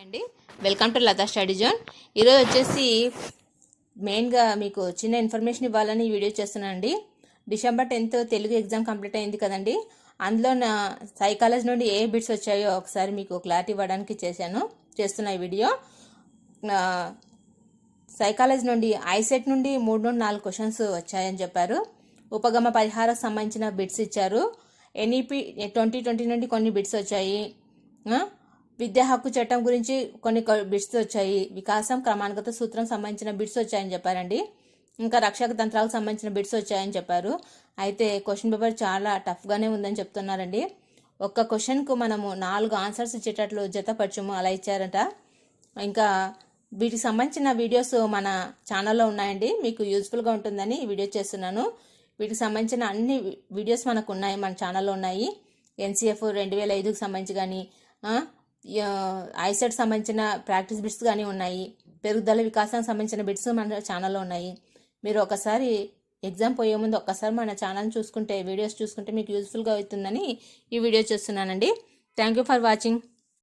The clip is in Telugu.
అండి. Welcome to Latha study zone ఈరోజు వచ్చేసి మెయిన్గా మీకు చిన్న ఇన్ఫర్మేషన్ ఇవ్వాలని ఈ వీడియో చేస్తున్నానండి December tenth Telugu exam complete అయింది కదండి. అందులో నా సైకాలజీ నుండి ఏ బిట్స్ వచ్చాయో ఒకసారి మీకు క్లారిటీ ఇవ్వడానికి చేశాను చేస్తున్న ఈ వీడియో సైకాలజీ నుండి ఐసెట్ నుండి మూడు నుండి నాలుగు క్వశ్చన్స్ వచ్చాయని చెప్పారు. ఉపగమ పరిహారకు సంబంధించిన బిట్స్ ఇచ్చారు. ఎన్ఈపి ట్వంటీ ట్వంటీ నుండి కొన్ని బిట్స్ వచ్చాయి. విద్యా హక్కు చట్టం గురించి కొన్ని బిట్స్ వచ్చాయి. వికాసం క్రమానుగత సూత్రం సంబంధించిన బిట్స్ వచ్చాయని చెప్పారండి. ఇంకా రక్షక తంత్రాలకు సంబంధించిన బిట్స్ వచ్చాయని చెప్పారు. అయితే క్వశ్చన్ పేపర్ చాలా టఫ్గానే ఉందని చెప్తున్నారండి. ఒక్క క్వశ్చన్కు మనము నాలుగు ఆన్సర్స్ ఇచ్చేటట్లు జతపరచము అలా ఇచ్చారట. ఇంకా వీటికి సంబంధించిన వీడియోస్ మన ఛానల్లో ఉన్నాయండి. మీకు యూస్ఫుల్గా ఉంటుందని వీడియో చేస్తున్నాను. వీటికి సంబంధించిన అన్ని వీడియోస్ మనకు ఉన్నాయి మన ఛానల్లో ఉన్నాయి. ఎన్సీఎఫ్ రెండు వేల ఐదుకు సంబంధించి కానీ ఐసెట్ సంబంధించిన ప్రాక్టీస్ బిట్స్ కానీ ఉన్నాయి. పెరుగుదల వికాసానికి సంబంధించిన బిట్స్ మన ఛానల్లో ఉన్నాయి. మీరు ఒకసారి ఎగ్జామ్ పోయే ముందు ఒక్కసారి మన ఛానల్ చూసుకుంటే వీడియోస్ చూసుకుంటే మీకు యూస్ఫుల్గా అవుతుందని ఈ వీడియో చేస్తున్నానండి. Thank you for watching